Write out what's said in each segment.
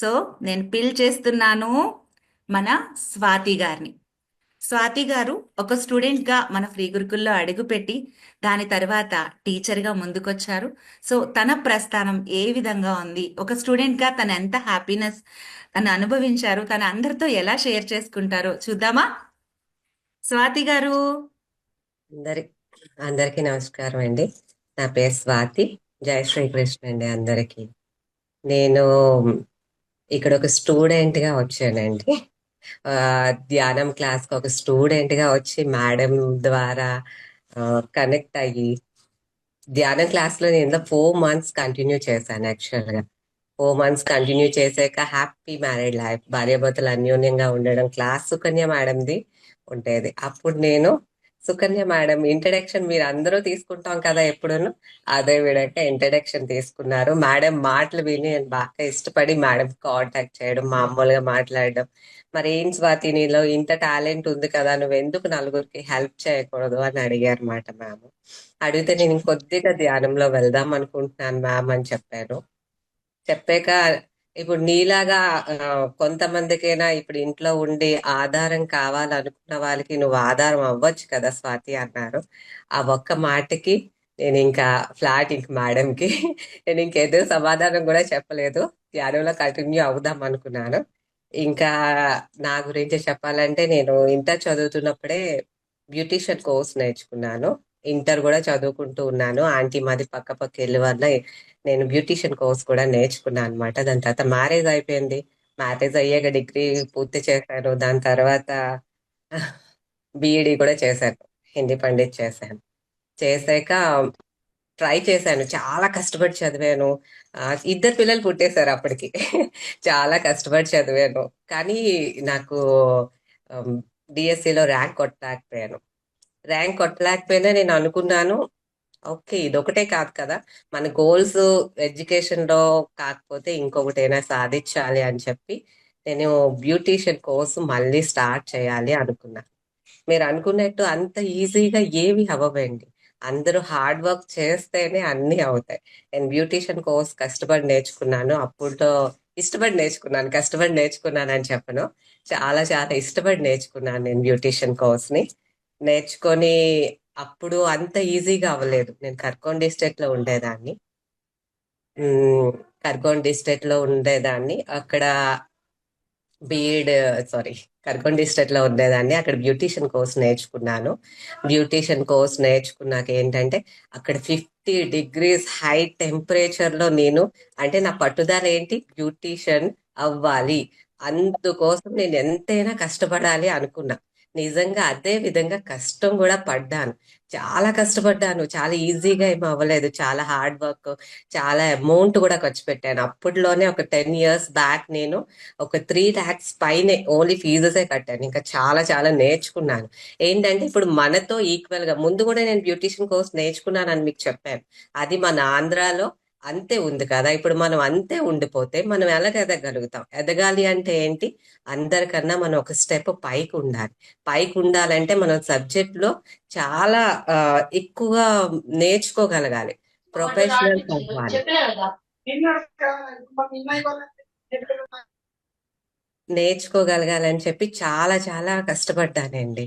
So నేను పిల్ చేస్తున్నాను మన స్వాతి గారిని. స్వాతి గారు ఒక స్టూడెంట్గా మన ఫ్రీ గురుకుల్లో అడుగుపెట్టి దాని తర్వాత టీచర్గా ముందుకొచ్చారు. సో తన ప్రస్థానం ఏ విధంగా ఉంది? ఒక స్టూడెంట్గా తను ఎంత హ్యాపీనెస్ తను అనుభవించారు? తను అందరితో ఎలా షేర్ చేసుకుంటారో చూద్దామా? స్వాతి గారు. అందరి అందరికీ నమస్కారం అండి. నా పేరు స్వాతి. జయ శ్రీకృష్ణ అండి అందరికీ. నేను ఇక్కడ ఒక స్టూడెంట్గా వచ్చానండి. ఆ, ధ్యానం క్లాస్కి ఒక స్టూడెంట్గా వచ్చి మేడం ద్వారా కనెక్ట్ అయ్యి ధ్యానం క్లాస్లో నేను ఫోర్ మంత్స్ కంటిన్యూ చేశాను యాక్చువల్గా. ఫోర్ మంత్స్ కంటిన్యూ చేశాక హ్యాపీ మ్యారీడ్ లైఫ్ భార్యాభర్తలు అన్యోన్యంగా ఉండడం క్లాస్ సుకన్య మేడంది ఉండేది. అప్పుడు నేను సుకన్య మేడం ఇంట్రడక్షన్ మీరు అందరూ తీసుకుంటాం కదా ఎప్పుడును? అదే విడక ఇంట్రడక్షన్ తీసుకున్నారు. మేడం మాటలు విని నేను బాగా ఇష్టపడి మేడం కాంటాక్ట్ చేయడం మామూలుగా మాట్లాడడం. మరి ఏం స్వాతి నీలో? ఇంత టాలెంట్ ఉంది కదా నువ్వు ఎందుకు నలుగురికి హెల్ప్ చేయకూడదు అని అడిగారు మాట మ్యామ్. అడిగితే నేను కొద్దిగా ధ్యానంలో వెళ్దాం అనుకుంటున్నాను మ్యామ్ అని చెప్పాను. చెప్పాక ఇప్పుడు నీలాగా కొంతమందికైనా ఇప్పుడు ఇంట్లో ఉండి ఆధారం కావాలనుకున్న వాళ్ళకి నువ్వు ఆధారం అవ్వచ్చు కదా స్వాతి అన్నారు. ఆ ఒక్క మాటకి నేను ఇంకా ఫ్లాట్ ఇంక మేడంకి నేను ఇంకేదో సమాధానం కూడా చెప్పలేదు. ధ్యానంలో కంటిన్యూ అవుదాం అనుకున్నాను. ఇంకా నా గురించి చెప్పాలంటే నేను ఇంటర్ చదువుతున్నప్పుడే బ్యూటీషియన్ కోర్స్ నేర్చుకున్నాను. ఇంటర్ కూడా చదువుకుంటూ ఉన్నాను. ఆంటీ మాది పక్క పక్క వెళ్ళి వల్ల నేను బ్యూటీషియన్ కోర్స్ కూడా నేర్చుకున్నాను అనమాట దాని తర్వాత మ్యారేజ్ అయిపోయింది. మ్యారేజ్ అయ్యాక డిగ్రీ పూర్తి చేశాను. దాని తర్వాత బిఈడి కూడా చేశాను. హిందీ పండిత్ చేశాను. చేశాక ట్రై చేశాను. చాలా కష్టపడి చదివాను. ఇద్దరు పిల్లలు పుట్టేశారు అప్పటికి. చాలా కష్టపడి చదివాను. కానీ నాకు డిఎస్సిలో ర్యాంక్ కొట్టలేకపోయాను. ర్యాంక్ కొట్టలేకపోయినా నేను అనుకున్నాను. ఓకే ఇది ఒకటే కాదు కదా. మన గోల్స్ ఎడ్యుకేషన్లో కాకపోతే ఇంకొకటైనా సాధించాలి అని చెప్పి నేను బ్యూటీషియన్ కోర్స్ మళ్ళీ స్టార్ట్ చేయాలి అనుకున్నాను మీరు అనుకున్నట్టు అంత ఈజీగా ఏవి అవ్వవండి. అందరూ హార్డ్ వర్క్ చేస్తేనే అన్ని అవుతాయి. నేను బ్యూటీషియన్ కోర్స్ కష్టపడి నేర్చుకున్నాను. అప్పుడుతో ఇష్టపడి నేర్చుకున్నాను కష్టపడి నేర్చుకున్నాను అని చెప్పను. చాలా చాలా ఇష్టపడి నేర్చుకున్నాను నేను బ్యూటీషియన్ కోర్స్ని. నేర్చుకొని అప్పుడు అంత ఈజీగా అవ్వలేదు. నేను కర్కోన్ డిస్ట్రిక్ట్లో ఉండేదాన్ని కర్కోన్ డిస్ట్రిక్ట్లో ఉండేదాన్ని. అక్కడ బీఎడ్ సారీ కర్కోన్ డిస్ట్రిక్ట్లో ఉండేదాన్ని. అక్కడ బ్యూటీషియన్ కోర్స్ నేర్చుకున్నాను. బ్యూటీషియన్ కోర్స్ నేర్చుకున్నాక ఏంటంటే అక్కడ ఫిఫ్టీ డిగ్రీస్ హై టెంపరేచర్లో నేను అంటే నా పట్టుదల ఏంటి? బ్యూటీషియన్ అవ్వాలి. అందుకోసం నేను ఎంతైనా కష్టపడాలి అనుకున్నా. నిజంగా అదే విధంగా కష్టం కూడా పడ్డాను. చాలా కష్టపడ్డాను. చాలా ఈజీగా ఏం అవ్వలేదు. చాలా హార్డ్ వర్క్ చాలా అమౌంట్ కూడా ఖర్చు పెట్టాను. అప్పట్లోనే ఒక టెన్ ఇయర్స్ బ్యాక్ నేను ఒక త్రీ ల్యాక్స్ పైనే ఓన్లీ ఫీజెసే కట్టాను. ఇంకా చాలా చాలా నేర్చుకున్నాను. ఏంటంటే ఇప్పుడు మనతో ఈక్వల్గా ముందు కూడా నేను బ్యూటిషియన్ కోర్స్ నేర్చుకున్నాను అని మీకు చెప్పాను. అది మన ఆంధ్రాలో అంతే ఉంది కదా. ఇప్పుడు మనం అంతే ఉండిపోతే మనం ఎలాగ ఎదగలుగుతాం ఎదగాలి అంటే ఏంటి? అందరికన్నా మనం ఒక స్టెప్ పైకి ఉండాలి. పైకి ఉండాలంటే మనం సబ్జెక్ట్లో చాలా ఎక్కువ ఎక్కువగా నేర్చుకోగలగాలి. ప్రొఫెషనల్ నేర్చుకోగలగాలని చెప్పి చాలా చాలా కష్టపడ్డానండి.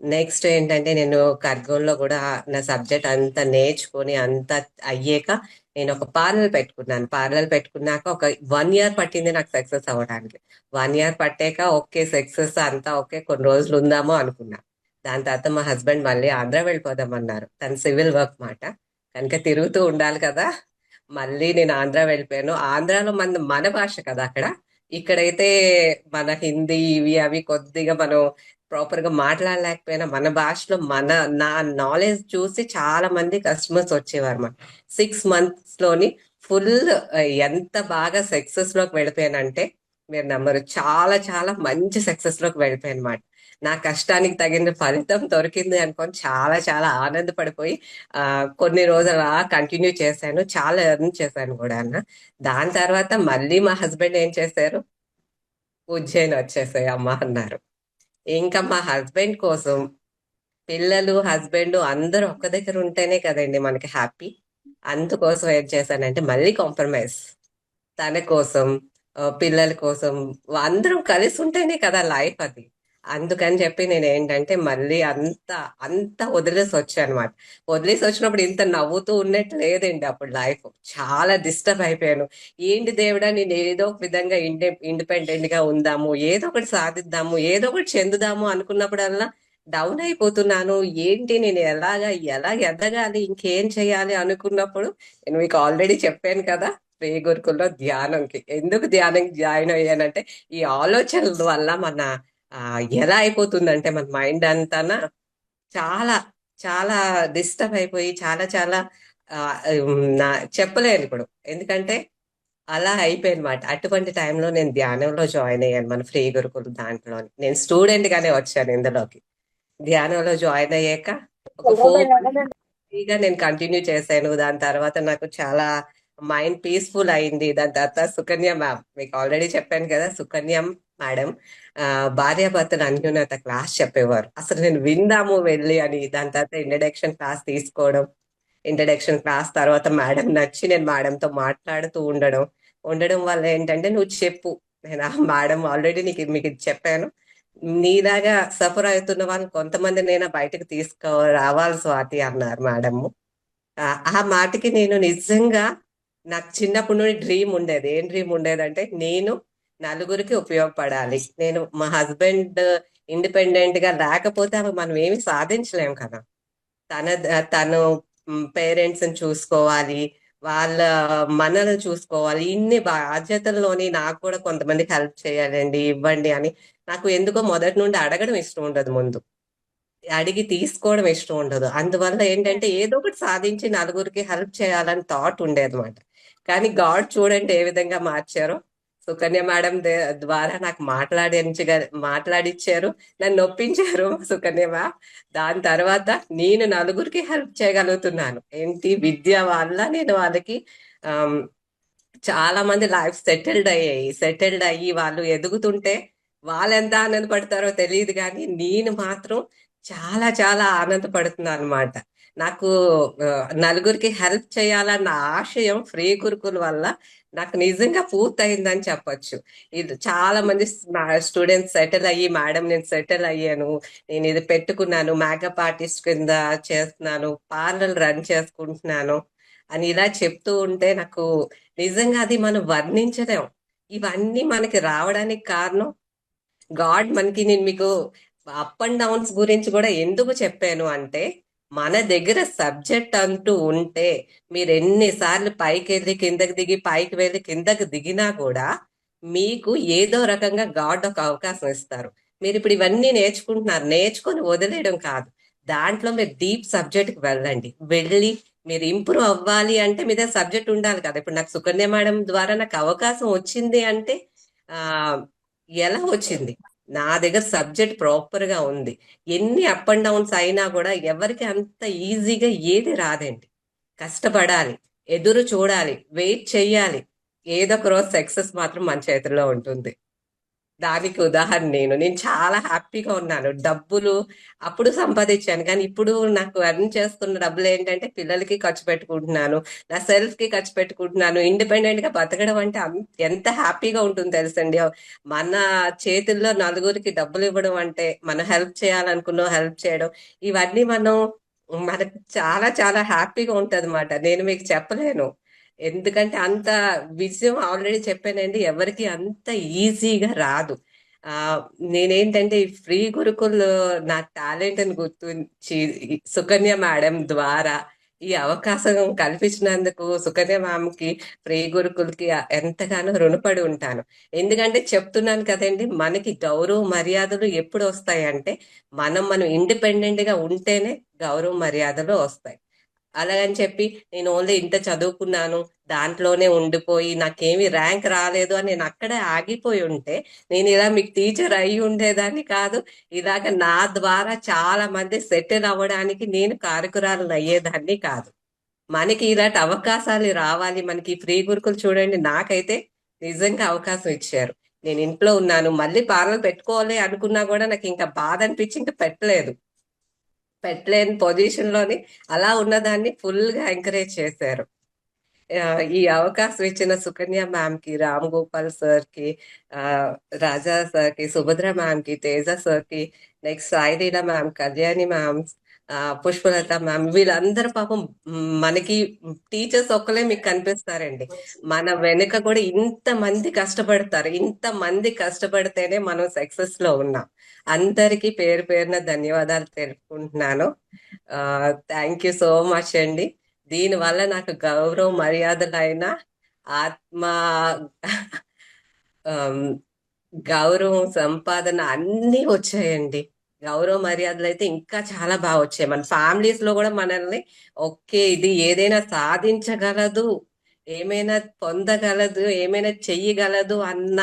నెక్స్ట్ ఏంటంటే నేను ఖర్గంలో కూడా నా సబ్జెక్ట్ అంతా నేర్చుకొని అంతా అయ్యాక నేను ఒక పార్లర్ పెట్టుకున్నాను. పార్లర్ పెట్టుకున్నాక ఒక వన్ ఇయర్ పట్టింది నాకు సక్సెస్ అవ్వడానికి. వన్ ఇయర్ పట్టాక ఓకే సక్సెస్ అంతా ఓకే కొన్ని రోజులు ఉందామో అనుకున్నా. దాని తర్వాత మా హస్బెండ్ మళ్ళీ ఆంధ్ర వెళ్ళిపోదాం అన్నారు తన సివిల్ వర్క్ మాట. కనుక తిరుగుతూ ఉండాలి కదా. మళ్ళీ నేను ఆంధ్ర వెళ్ళిపోయాను. ఆంధ్రాలో మన మన భాష కదా అక్కడ. ఇక్కడైతే మన హిందీ ఇవి అవి కొద్దిగా మనం ప్రాపర్గా మాట్లాడలేకపోయినా మన భాషలో మన నా నాలెడ్జ్ చూసి చాలా మంది కస్టమర్స్ వచ్చేవారు అన్నమాట సిక్స్ మంత్స్లోని ఫుల్ ఎంత బాగా సక్సెస్లోకి వెళ్ళిపోయానంటే మీరు నమ్మరు. చాలా చాలా మంచి సక్సెస్లోకి వెళ్ళిపోయాను అనమాట నా కష్టానికి తగిన ఫలితం దొరికింది అనుకొని చాలా చాలా ఆనందపడిపోయి ఆ కొన్ని రోజులు అలా కంటిన్యూ చేశాను. చాలా ఎర్న్ చేశాను కూడా అన్న. దాని తర్వాత మళ్ళీ మా హస్బెండ్ ఏం చేశారు? ఉజ్జయిన్ వచ్చేసాయి అమ్మ అన్నారు. ఇంకా మా హస్బెండ్ కోసం పిల్లలు హస్బెండ్ అందరూ ఒక్క దగ్గర ఉంటేనే కదండి మనకి హ్యాపీ. అందుకోసం ఏం చేశానంటే మళ్ళీ కాంప్రమైజ్. తన కోసం పిల్లల కోసం అందరం కలిసి ఉంటేనే కదా లైఫ్ అది. అందుకని చెప్పి నేను ఏంటంటే మళ్ళీ అంత అంత వదిలేసి వచ్చాను అనమాట వదిలేసి వచ్చినప్పుడు ఇంత నవ్వుతూ ఉన్నట్టు లేదండి అప్పుడు లైఫ్. చాలా డిస్టర్బ్ అయిపోయాను. ఏంటి దేవుడా నేను ఏదో ఒక విధంగా ఇండి ఇండిపెండెంట్గా ఉందాము ఏదో ఒకటి సాధిద్దాము ఏదో ఒకటి చెందుదాము అనుకున్నప్పుడల్లా డౌన్ అయిపోతున్నాను. ఏంటి నేను ఎలాగా ఎలా ఎదగాలి ఇంకేం చేయాలి అనుకున్నప్పుడు నేను మీకు ఆల్రెడీ చెప్పాను కదా శ్రీ గురుకుల్లో ధ్యానంకి. ఎందుకు ధ్యానంకి జాయిన్ అయ్యానంటే ఈ ఆలోచనల వల్ల మన ఎలా అయిపోతుందంటే మన మైండ్ అంతానా చాలా చాలా డిస్టర్బ్ అయిపోయి చాలా చాలా నా చెప్పలేను ఇప్పుడు. ఎందుకంటే అలా అయిపోయింది అటువంటి టైంలో నేను ధ్యానంలో జాయిన్ అయ్యాను మన ఫ్రీ గురుకులు దాంట్లో నేను స్టూడెంట్ గానే వచ్చాను ఇందులోకి. ధ్యానంలో జాయిన్ అయ్యాక ఒక ఫోర్ ఫ్రీగా నేను కంటిన్యూ చేశాను. దాని తర్వాత నాకు చాలా మైండ్ పీస్ఫుల్ అయింది. దాని తర్వాత సుకన్య మ్యామ్ మీకు ఆల్రెడీ చెప్పాను కదా సుకన్య మేడం ఆ, అన్యోన్యత క్లాస్ చెప్పేవారు. అసలు నేను విందాము వెళ్ళి అని దాని తర్వాత ఇంట్రడక్షన్ క్లాస్ తీసుకోవడం ఇంట్రడక్షన్ క్లాస్ తర్వాత మేడం నచ్చి నేను మేడంతో మాట్లాడుతూ ఉండడం. ఉండడం వల్ల ఏంటంటే నువ్వు చెప్పు. నేను ఆ మేడం ఆల్రెడీ నీకు మీకు చెప్పాను. నీలాగా సఫర్ అవుతున్న వాళ్ళు కొంతమంది నేను బయటకు తీసుకో రావాలి స్వాతి అన్నారు మేడము ఆ ఆ మాటకి నేను నిజంగా నాకు చిన్నప్పటి నుండి డ్రీమ్ ఉండేది. ఏం డ్రీమ్ ఉండేదంటే నేను నలుగురికి ఉపయోగపడాలి. నేను మా హస్బెండ్ ఇండిపెండెంట్గా లేకపోతే అవి మనం ఏమి సాధించలేము కదా. తన తను పేరెంట్స్ని చూసుకోవాలి. వాళ్ళ మనల్ని చూసుకోవాలి. ఇన్ని బాధ్యతల్లోని నాకు కూడా కొంతమందికి హెల్ప్ చేయాలండి ఇవ్వండి అని నాకు ఎందుకో మొదటి నుండి అడగడం ఇష్టం ఉండదు ముందు. అడిగి తీసుకోవడం ఇష్టం ఉండదు. అందువల్ల ఏంటంటే ఏదో ఒకటి సాధించి నలుగురికి హెల్ప్ చేయాలని థాట్ ఉండేది అనమాట కానీ గాడ్ చూడండి ఏ విధంగా మార్చారో సుకన్య మేడం దే- ద్వారా నాకు మాట్లాడించగ మాట్లాడిచ్చారు. నన్ను నొప్పించారు సుకన్య మ్యామ్. దాని తర్వాత నేను నలుగురికి హెల్ప్ చేయగలుగుతున్నాను. ఏంటి? విద్య వల్ల నేను వాళ్ళకి చాలా మంది లైఫ్ సెటిల్డ్ అయ్యాయి. సెటిల్డ్ అయ్యి వాళ్ళు ఎదుగుతుంటే వాళ్ళు ఎంత ఆనందపడతారో తెలియదు కానీ నేను మాత్రం చాలా చాలా ఆనందపడుతున్నాను అనమాట నాకు నలుగురికి హెల్ప్ చేయాలన్న ఆశయం ఫ్రీ గురుకుల వల్ల నాకు నిజంగా పూర్తయిందని చెప్పొచ్చు. ఇది చాలా మంది స్టూడెంట్స్ సెటిల్ అయ్యి మేడం నేను సెటిల్ అయ్యాను. నేను ఇది పెట్టుకున్నాను. మేకప్ ఆర్టిస్ట్ కింద చేస్తున్నాను. పార్లర్ రన్ చేసుకుంటున్నాను. అని ఇలా చెప్తూ ఉంటే నాకు నిజంగా అది మనం వర్ణించలేం. ఇవన్నీ మనకి రావడానికి కారణం గాడ్. మనకి నేను మీకు అప్ అండ్ డౌన్స్ గురించి కూడా ఎందుకు చెప్పాను అంటే మన దగ్గర సబ్జెక్ట్ అంటూ ఉంటే మీరు ఎన్నిసార్లు పైకి వెళ్ళి కిందకి దిగి పైకి వెళ్ళి కిందకి దిగినా కూడా మీకు ఏదో రకంగా గాడ్ ఒక అవకాశం ఇస్తారు. మీరు ఇప్పుడు ఇవన్నీ నేర్చుకుంటున్నారు. నేర్చుకొని వదిలేయడం కాదు. దాంట్లో మీరు డీప్ సబ్జెక్ట్కి వెళ్ళండి. వెళ్ళి మీరు ఇంప్రూవ్ అవ్వాలి అంటే మీద సబ్జెక్ట్ ఉండాలి కదా. ఇప్పుడు నాకు సుకన్య మేడం ద్వారా నాకు అవకాశం వచ్చింది అంటే ఆ ఎలా వచ్చింది? నా దగ్గర సబ్జెక్ట్ ప్రాపర్గా ఉంది. ఎన్ని అప్ అండ్ డౌన్స్ అయినా కూడా ఎవరికి అంత ఈజీగా ఏది రాదండి. కష్టపడాలి ఎదురు చూడాలి వెయిట్ చేయాలి ఏదో ఒక రోజు సక్సెస్ మాత్రం మన చేతిలో ఉంటుంది. దానికి ఉదాహరణ నేను. నేను చాలా హ్యాపీగా ఉన్నాను. డబ్బులు అప్పుడు సంపాదించాను. కానీ ఇప్పుడు నాకు ఎర్న్ చేస్తున్న డబ్బులు ఏంటంటే పిల్లలకి ఖర్చు పెట్టుకుంటున్నాను. నా సెల్ఫ్కి ఖర్చు పెట్టుకుంటున్నాను. ఇండిపెండెంట్గా బతకడం అంటే ఎంత హ్యాపీగా ఉంటుంది తెలుసండి. మన చేతుల్లో నలుగురికి డబ్బులు ఇవ్వడం అంటే మనం హెల్ప్ చేయాలనుకున్నాం హెల్ప్ చేయడం ఇవన్నీ మనం మనకు చాలా చాలా హ్యాపీగా ఉంటది అన్నమాట నేను మీకు చెప్పలేను. ఎందుకంటే అంత విజయం ఆల్రెడీ చెప్పానండి. ఎవరికి అంత ఈజీగా రాదు. ఆ నేనేంటంటే ఈ ఫ్రీ గురుకుల్ నా టాలెంట్ అని గుర్తించి సుకన్య మేడం ద్వారా ఈ అవకాశం కల్పించినందుకు సుకన్య మామకి ఫ్రీ గురుకుల్కి ఎంతగానో రుణపడి ఉంటాను. ఎందుకంటే చెప్తున్నాను కదండి మనకి గౌరవ మర్యాదలు ఎప్పుడు వస్తాయంటే మనం మనం ఇండిపెండెంట్గా ఉంటేనే గౌరవ మర్యాదలు వస్తాయి. అలాగని చెప్పి నేను ఓన్లీ ఇంత చదువుకున్నాను దాంట్లోనే ఉండిపోయి నాకేమి ర్యాంక్ రాలేదు అని నేను అక్కడే ఆగిపోయి ఉంటే నేను ఇలా మీకు టీచర్ అయి ఉండేదాన్ని కాదు. ఇలాగ నా ద్వారా చాలా మంది సెటిల్ అవ్వడానికి నేను కారకురాలు అయ్యేదాన్ని కాదు. మనకి ఇలాంటి అవకాశాలు రావాలి. మనకి ఫ్రీ గురుకులు చూడండి నాకైతే నిజంగా అవకాశం ఇచ్చారు. నేను ఇంట్లో ఉన్నాను. మళ్ళీ పార్లర్ పెట్టుకోవాలి అనుకున్నా కూడా నాకు ఇంకా బాధ అనిపించి ఇంకా పెట్టలేదు. పెట్టలేని పొజిషన్లోని అలా ఉన్నదాన్ని ఫుల్గా ఎంకరేజ్ చేశారు. ఈ అవకాశం ఇచ్చిన సుకన్య మ్యామ్కి రామ్ గోపాల్ సార్కి ఆ, రాజా సార్కి సుభద్ర మ్యామ్కి తేజ సార్కి next Saileela ma'am Kalyani ma'am ఆ, పుష్పలత మ్యామ్ వీళ్ళందరూ పాపం మనకి టీచర్స్ ఒక్కలే మీకు కనిపిస్తారండి. మన వెనుక కూడా ఇంత మంది కష్టపడతారు. ఇంత మంది కష్టపడితేనే మనం సక్సెస్లో ఉన్నాం. అందరికీ పేరు పేరున ధన్యవాదాలు తెలుపుకుంటున్నాను. థ్యాంక్ యూ సో మచ్ అండి. దీని వల్ల నాకు గౌరవ మర్యాదలైన ఆత్మ గౌరవం సంపాదన అన్నీ వచ్చాయండి. గౌరవ మర్యాదలు అయితే ఇంకా చాలా బాగా వచ్చాయి. మన ఫ్యామిలీస్లో కూడా మనల్ని ఓకే ఇది ఏదైనా సాధించగలదు ఏమైనా పొందగలదు ఏమైనా చెయ్యగలదు అన్న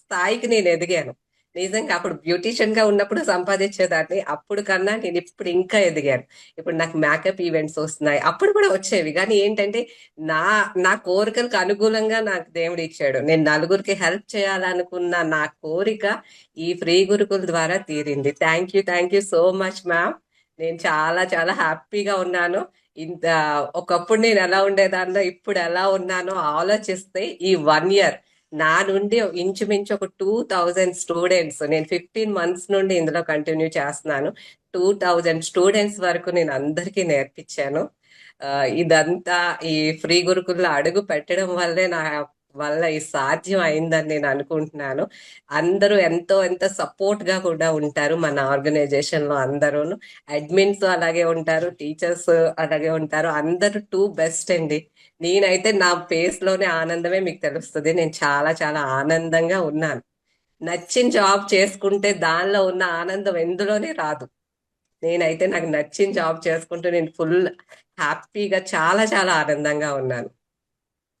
స్థాయికి నేను ఎదిగాను. నిజంగా అప్పుడు బ్యూటీషియన్గా ఉన్నప్పుడు సంపాదించేదాన్ని. అప్పుడు కన్నా నేను ఇప్పుడు ఇంకా ఎదిగాను. ఇప్పుడు నాకు మేకప్ ఈవెంట్స్ వస్తున్నాయి. అప్పుడు కూడా వచ్చేవి. కానీ ఏంటంటే నా నా కోరికలకు అనుకూలంగా నాకు దేవుడు ఇచ్చాడు. నేను నలుగురికి హెల్ప్ చేయాలనుకున్న నా కోరిక ఈ ఫ్రీ గురుకుల ద్వారా తీరింది. Thank you thank you so much ma'am నేను చాలా చాలా హ్యాపీగా ఉన్నాను. ఇంత ఒకప్పుడు నేను ఎలా ఉండేదాన్నో ఇప్పుడు ఎలా ఉన్నానో ఆలోచిస్తే ఈ వన్ ఇయర్ నా నుండి ఇంచుమించు ఒక టూ థౌజండ్ స్టూడెంట్స్ నేను ఫిఫ్టీన్ మంత్స్ నుండి ఇందులో కంటిన్యూ చేస్తున్నాను. టూ థౌజండ్ స్టూడెంట్స్ వరకు నేను అందరికీ నేర్పించాను. ఆ, ఇదంతా ఈ ఫ్రీ గురుకుల్లో అడుగు పెట్టడం వల్లే నా వల్ల ఈ సాధ్యం అయిందని నేను అనుకుంటున్నాను. అందరూ ఎంతో ఎంత సపోర్ట్గా కూడా ఉంటారు మన ఆర్గనైజేషన్లో అందరూను. అడ్మిన్స్ అలాగే ఉంటారు టీచర్స్ అలాగే ఉంటారు. అందరూ టూ బెస్ట్ అండి. నేనైతే నా పేస్లోనే ఆనందమే మీకు తెలుస్తుంది. నేను చాలా చాలా ఆనందంగా ఉన్నాను. నచ్చిన జాబ్ చేసుకుంటే దానిలో ఉన్న ఆనందం ఎందులోనే రాదు. నేనైతే నాకు నచ్చిన జాబ్ చేసుకుంటూ నేను ఫుల్ హ్యాపీగా చాలా చాలా ఆనందంగా ఉన్నాను.